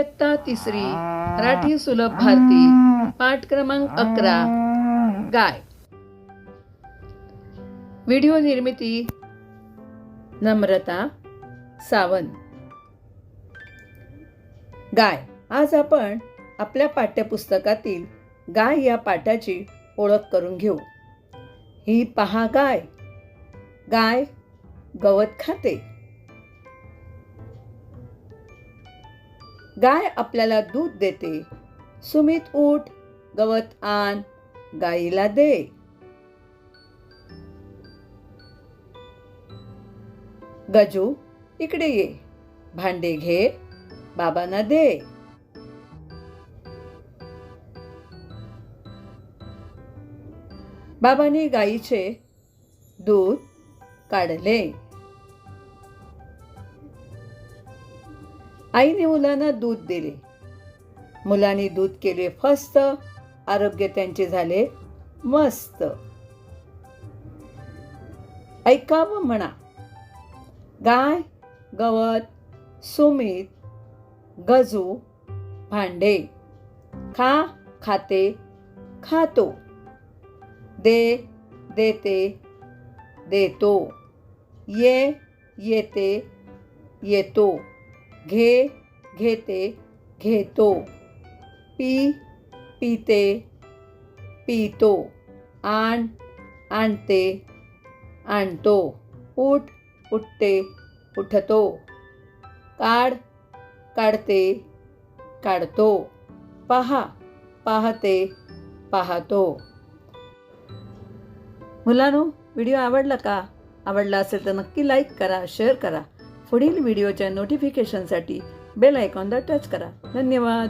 इयत्ता तिसरी मराठी सुलभ भारती पाठ क्रमांक अकरा गाय. व्हिडिओ निर्मिती नम्रता सावंत. गाय. आज आपण आपल्या पाठ्यपुस्तकातील गाय या पाठाची ओळख करून घेऊ. ही पहा गाय. गाय गवत खाते. गाय आपल्याला दूध देते. सुमित उठ गवत आण गाईला दे. गजू इकडे ये. भांडे घे बाबांना दे. बाबांनी गाईचे दूध काढले. आईने मुलांना दूध दिले. मुलांनी दूध केले फस्त आरोग्य त्यांचे झाले मस्त. ऐकावं म्हणा. गाय गवत सुमित गजू भांडे खा खाते खातो. दे देते देतो. ये येते येतो. घे घेते घेतो. पी पिते पितो. आण आणते आणतो. उठ उठते उठतो. काढ काढते काढतो. पहा पाहते पाहतो. मुलांनो व्हिडिओ आवडला का? आवडला असेल तर नक्की लाईक करा शेअर करा. पुढील व्हिडिओच्या नोटिफिकेशनसाठी बेल आयकॉनला टच करा. धन्यवाद.